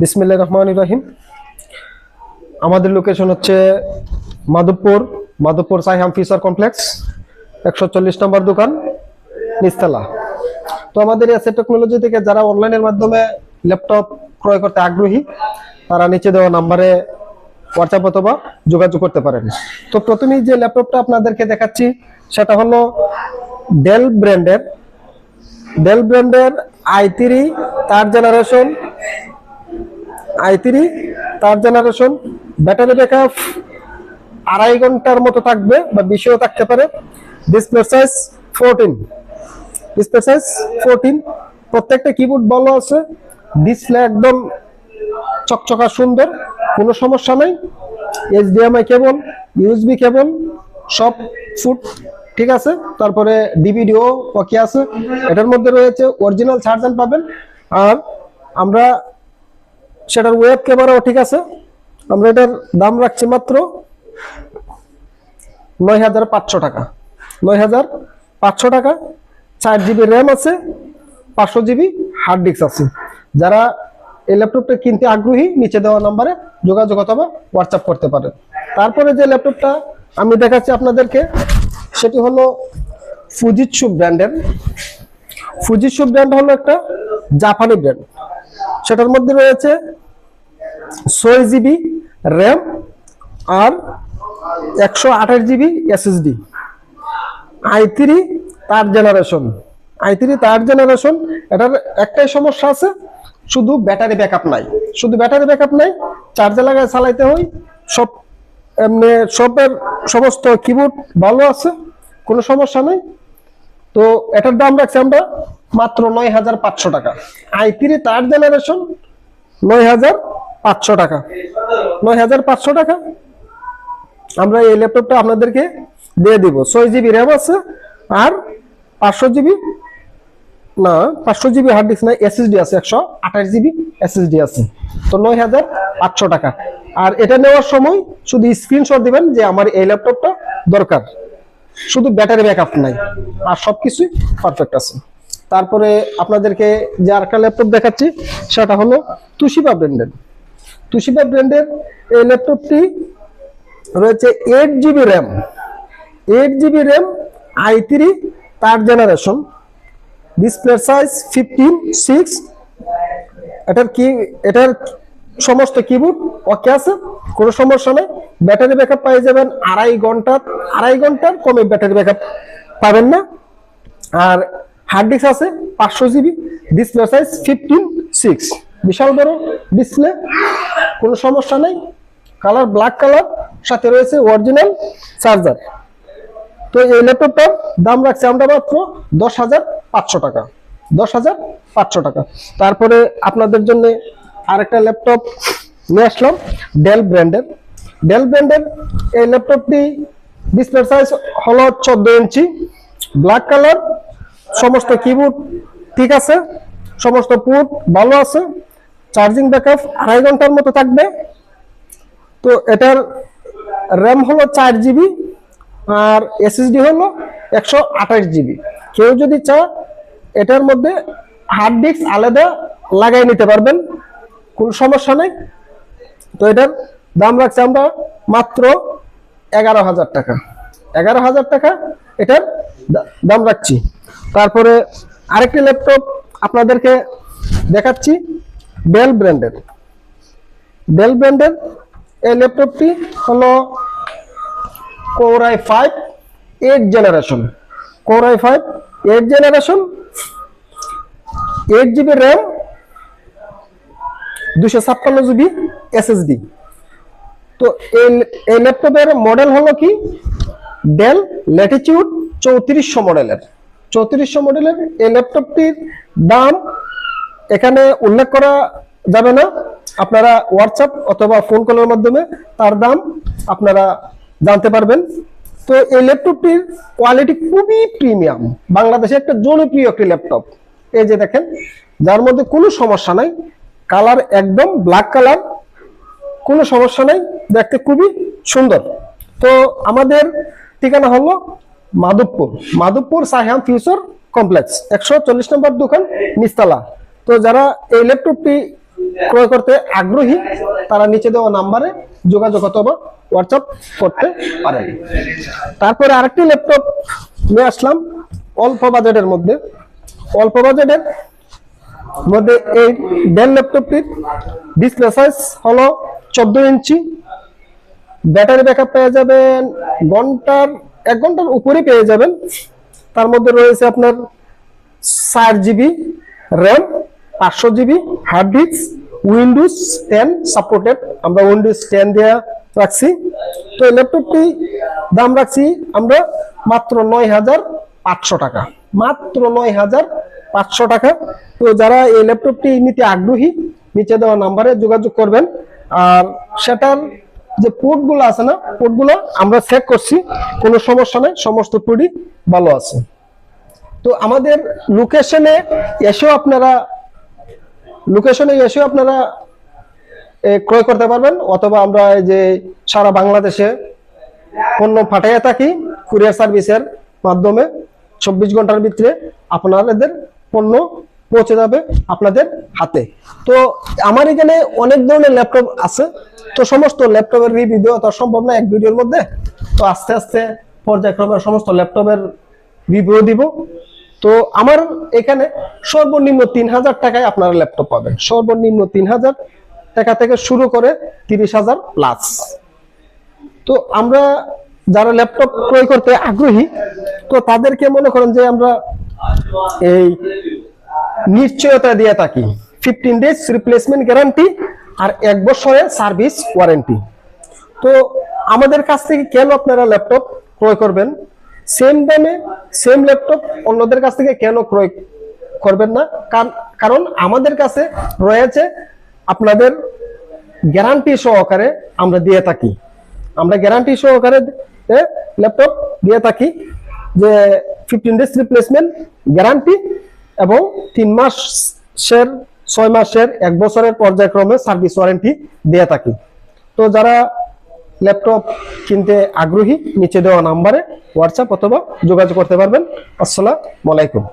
বিসমিল্লাহ রহমান রহিম। আমাদের লোকেশন হচ্ছে মাধবপুর মাধবপুর সাইহাম ফিসার কমপ্লেক্স, একশো চল্লিশ নম্বর দোকান নিস্তালা তো আমাদের এসে টেকনোলজি থেকে যারা অনলাইনের মাধ্যমে ল্যাপটপ ক্রয় করতে আগ্রহী, তারা নিচে দেওয়া নাম্বারে হোয়াটসঅ্যাপ অথবা যোগাযোগ করতে পারেন। তো প্রথমেই যে ল্যাপটপটা আপনাদেরকে দেখাচ্ছি, সেটা হলো ডেল ব্র্যান্ডের ডেল ব্র্যান্ডের i three third generation i three third generation battery backup আড়াই ঘণ্টার মতো থাকবে বা বেশিও থাকতে পারে। Display size fourteen display size fourteen প্রত্যেকটা কিবোর্ড ভালো আছে। ডিসপ্লে একদম চকচকা সুন্দর, কোনো সমস্যা নাই। এইচডিএমআই কেবল ইউএসবি কেবল সব ফুট ঠিক আছে? তারপরে ডিভিডিও ওকে আছে। এটার মধ্যে রয়েছে অরিজিনাল চার্জার পাবেন। আর আমরা সেটার ওয়েব ক্যামেরাও ঠিক আছে। আমরা এটার দাম রাখছি মাত্র নয় হাজার পাঁচশো টাকা। নয় হাজার পাঁচশো টাকা, চার জিবি র্যাম আছে, পাঁচশো জিবি হার্ড ডিস্ক আছে। যারা এই ল্যাপটপটা কিনতে আগ্রহী, নিচে দেওয়া নাম্বারে যোগাযোগ অথবা হোয়াটসঅ্যাপ করতে পারেন। তারপরে যে ল্যাপটপটা আমি দেখাচ্ছি আপনাদেরকে, সেটি হলো ফুজিৎসু ব্র্যান্ডের ফুজিৎসু ব্র্যান্ড হলো একটা জাপানি ব্র্যান্ড সেটার মধ্যে রয়েছে ছয় জিবি র্যাম আর একশো আঠাশ GB SSD i three third generation i three third generation এটার একটাই সমস্যা আছে, শুধু ব্যাটারি ব্যাকআপ নাই। শুধু ব্যাটারি ব্যাকআপ নাই চার্জে লাগায় চালাইতে হয়, সব এমনি সবের সমস্ত কিবোর্ড ভালো আছে, কোনো সমস্যা নেই। তো এটার দাম রাখছি আমরা মাত্র নয় হাজার পাঁচশো টাকা। আই থ্রি থার্ড জেনারেশন নয় হাজার পাঁচশো টাকা। নয় হাজার পাঁচশো টাকা। আমরা এই ল্যাপটপটা আপনাদেরকে দিয়ে দিব। ছয় জিবি র্যাম আছে আর পাঁচশো জিবি না, পাঁচশো জিবি হার্ড ডিস্ক না এসএসডি আছে একশো আঠাশ জিবি এসএসডি আছে। তো নয় হাজার পাঁচশো টাকা। আর এটা নেওয়ার সময় শুধু স্ক্রিনশট দিবেন যে আমার এই ল্যাপটপটা দরকার। শুধু ব্যাটারি ব্যাকআপ নাই। আর সবকিছুই পারফেক্ট আছে। তারপরে আপনাদেরকে যে আরেকটা ল্যাপটপ দেখাচ্ছি, সেটা হলো তুশিবা ব্র্যান্ডের তুশিবা ব্র্যান্ডের এই ল্যাপটপটি রয়েছে eight GB RAM eight GB RAM i three third generation display size fifteen six এটার কি, এটার সমস্ত কিবোর্ড ওকে আছে, কোনো সমস্যা নেই। ব্যাটারি ব্যাকআপ পেয়ে যাবেন আড়াই ঘণ্টা, আড়াই ঘণ্টার কমে ব্যাটারি ব্যাকআপ পাবেন না। আর হার্ড ডিস্ক আছে, পাঁচশো GB display size fifteen six বিশাল বড় ডিসপ্লে কোনো সমস্যা নেই। কালার ব্ল্যাক কালার সাথে রয়েছে অরিজিনাল চার্জার তো এই ল্যাপটপটার দাম রাখছি আমরা মাত্র দশ হাজার পাঁচশো টাকা। দশ হাজার পাঁচশো টাকা। তারপরে আপনাদের জন্য আরেকটা ল্যাপটপ নিয়ে আসলাম ডেল ব্র্যান্ডের ডেল ব্র্যান্ডের এই ল্যাপটপটি ডিসপ্লে সাইজ হলো চোদ্দ ইঞ্চি। ব্ল্যাক কালার সমস্ত কিবোর্ড ঠিক আছে, সমস্ত পুট ভালো আছে চার্জিং ব্যাকআপ আড়াই ঘণ্টার মতো থাকবে। তো এটার র্যাম হলো চার জিবি আর এসএসডি হলো একশো আঠাশ জিবি কেউ যদি চা এটার মধ্যে হার্ড ডিস্ক আলাদা লাগাই নিতে পারবেন, কোনো সমস্যা নেই। তো এটার দাম রাখছি আমরা মাত্র এগারো হাজার টাকা। এগারো হাজার টাকা এটার দাম রাখছি। তারপরে আরেকটি ল্যাপটপ আপনাদেরকে দেখাচ্ছি ডেল ব্র্যান্ডের ডেল ব্র্যান্ডের এই ল্যাপটপটি হলো core i five eight generation core i five eight generation eight GB RAM দুশো ছাপ্পান্ন জিবি এসএসডি তো এই ল্যাপটপের মডেল হলো কি? ডেল ল্যাটিটিউড চৌত্রিশশো মডেলের চৌত্রিশশো মডেলের এই ল্যাপটপটির দাম এখানে উল্লেখ করা যাবে না। আপনারা হোয়াটসঅ্যাপ অথবা ফোন কলের মাধ্যমে তার দাম আপনারা জানতে পারবেন। তো এই ল্যাপটপটির কোয়ালিটি খুবই প্রিমিয়াম বাংলাদেশে একটা জনপ্রিয় একটি ল্যাপটপ। এই যে দেখেন, যার মধ্যে কোনো সমস্যা নাই। কালার একদম ব্ল্যাক কালার কোনো সমস্যা নাই। দেখতে খুবই সুন্দর। তো আমাদের ঠিকানা হলো মাধবপুর। মাধবপুর সাহাম ফিউচার কমপ্লেক্স একশো চল্লিশ নম্বর দোকান নিস্তালা তো যারা এই ল্যাপটপটি ক্রয় করতে আগ্রহী, তারা নিচে দেওয়া নাম্বারে যোগাযোগ অথবা হোয়াটসঅ্যাপ করতে পারেন। তারপরে আরেকটি ল্যাপটপ নিয়ে আসলাম, অল্প বাজেটের মধ্যে। অল্প বাজেটের মধ্যে এই ডেল ল্যাপটপটির ডিসপ্লে সাইজ হলো চোদ্দ ইঞ্চি। ব্যাটারি ব্যাকআপ পেয়ে যাবেন, ঘণ্টার এক ঘণ্টার উপরে পেয়ে যাবেন। তার মধ্যে রয়েছে আপনার চার জিবি র্যাম পাঁচশো GB hard disk Windows ten supported আমরা উইন্ডোজ টেন দেওয়া রাখছি। তো এই ল্যাপটপটি দাম রাখছি আমরা মাত্র নয় হাজার পাঁচশো টাকা। মাত্র নয় হাজার পাঁচশো টাকা। তো যারা এই ল্যাপটপটি নিতে আগ্রহী, নিচে দেওয়া নাম্বারে যোগাযোগ করবেন। আর সেটার যে পোর্টগুলো আছে না পোর্টগুলো আমরা চেক করছি, কোনো সমস্যা নেই, সমস্ত পোর্টই ভালো আছে। তো আমাদের লোকেশনে এসেও আপনারা লোকেশনে এসেও আপনারা ক্রয় করতে পারবেন, অথবা আমরা যে সারা বাংলাদেশে পণ্য পাঠাইয়া থাকি কুরিয়ার সার্ভিসের মাধ্যমে, চব্বিশ ঘণ্টার ভিতরে আপনাদের পণ্য পৌঁছে যাবে আপনাদের হাতে। তো আমার এখানে অনেক ধরনের ল্যাপটপ আছে। তো সমস্ত ল্যাপটপের রিভিউ দেওয়া তো সম্ভব না এক ভিডিওর মধ্যে। তো আস্তে আস্তে পর্যায়ক্রমে সমস্ত ল্যাপটপের রিভিউ দিব। তো আমার এখানে সর্বনিম্ন তিন হাজার টাকায় আপনারা ল্যাপটপ পাবেন। সর্বনিম্ন তিন হাজার টাকা থেকে শুরু করে তিরিশ হাজার প্লাস তো আমরা যারা ল্যাপটপ ক্রয় করতে আগ্রহী, তো তাদেরকে মনে করেন যে আমরা এই নিশ্চয়তা দিয়ে থাকি। ফিফটিন ডেজ রিপ্লেসমেন্ট গ্যারান্টি আর এক বছরের সার্ভিস ওয়ারেন্টি তো আমাদের কাছ থেকে কেন আপনারা ল্যাপটপ ক্রয় করবেন? সেম দামে সেম ল্যাপটপ অন্যদের কাছ থেকে কেন ক্রয় করবেন না? কার- কারণ আমাদের কাছে রয়েছে আপনাদের গ্যারান্টি সহকারে আমরা দিয়ে থাকি। আমরা গ্যারান্টি সহকারে ল্যাপটপ দিয়ে থাকি যে ফিফটিন ডেজ রিপ্লেসমেন্ট গ্যারান্টি এবং তিন মাসের, ছয় মাসের এক বছরের পর্যায়ক্রমে সার্ভিস ওয়ারেন্টি দিয়ে থাকি। তো যারা ল্যাপটপ কিনতে আগ্রহী, নিচে দেওয়া নাম্বারে হোয়াটসঅ্যাপ অথবা যোগাযোগ করতে পারবেন। আসসালাম আলাইকুম।